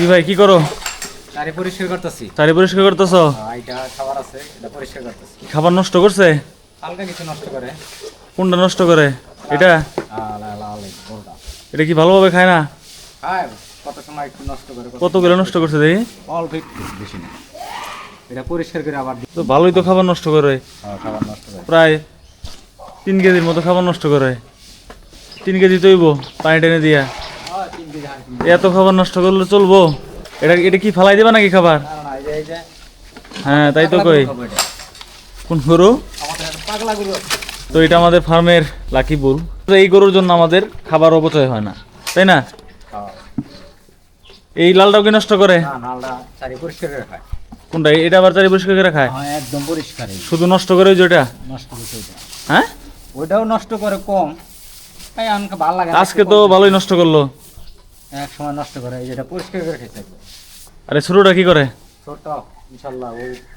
কি ভাই কি করো? গাড়ি পরিষ্কার করতেছি। চারি পরিষ্কার করতেছ? এইটা খাবার আছে এটা পরিষ্কার করতেছি। খাবার নষ্ট করছে? হালকা কিছু নষ্ট করে। কোনটা নষ্ট করে? এটা? এটা কি ভালোভাবে খায় না? খায় কত সময় একটু নষ্ট করে কত- কতগুলো নষ্ট করছে দেখি। অল্প একটু বেশি না এটা পরিষ্কার করে আবার তো ভালোই তো খাবার নষ্ট করে। হ্যাঁ, খাবার নষ্ট করে। প্রায় তিন কেজির মতো খাবার নষ্ট করে। তিন কেজি তৈব পানি টেনে দিয়া। এত খাবার নষ্ট করলে চলবো? এটা এটা কি ফালাই দিবা নাকি খাবার? হ্যাঁ তাই তো কই। কোন গরু। তো এটা আমাদের ফার্মের লাকি বুল। তো এই গরুর জন্য আমাদের খাবার অপচয় হয় না তাই না। এই লালটাও কি নষ্ট করে? কোনটা? এটা আবার চারি পরিষ্কার করে খায়? একদম পরিষ্কার শুধু নষ্ট করে ওই যেটা নষ্ট হ্যাঁ? ওইটাও নষ্ট করে কম। আজকে তো ভালোই নষ্ট করল। এক সময় নষ্ট করে এই যেটা পরিষ্কার করে খেতে হবে। আরে ছোটটা কি করে? ছোট ও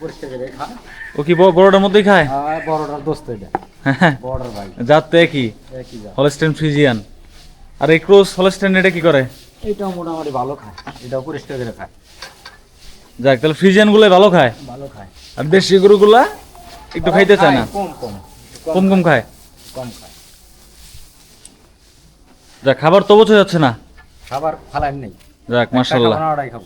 পরিষ্কার করে খায়। ও কি বড়টার মধ্যেই খায়? আর বড়টার দোস্ত এটা। হ্যাঁ। ভাই। যাতে একই। একই যা হলস্টেন ফ্রিজিয়ান। আর এই ক্রোস হলস্টেন এটা কি করে? এটাও মোটামুটি ভালো খায় এটাও পরিষ্কার করে খায়। যাক তাহলে ফ্রিজিয়ানগুলো ভালো খায়? ভালো খায়। আর দেশি গরুগুলা একটু খাইতে চায় না? কম কম। কম কম খায়? কম খায়। যাক খাবার তো বোঝা যাচ্ছে না। খাবার ফালাই নেই। যাক খাব।